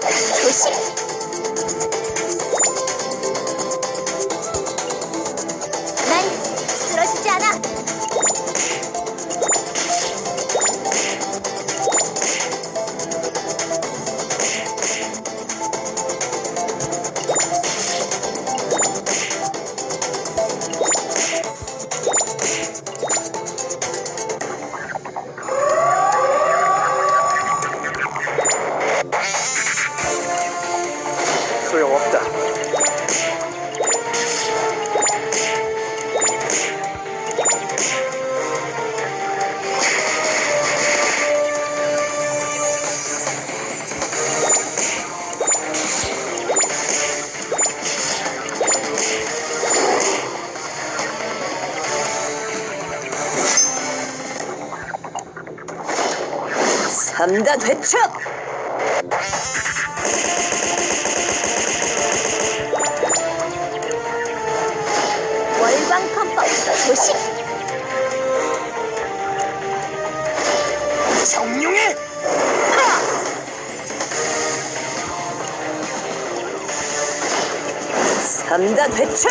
조심. 난 쓰러지지 않아 삼단 회첩! 월광헌법 조심 정룡의 삼단 회첩!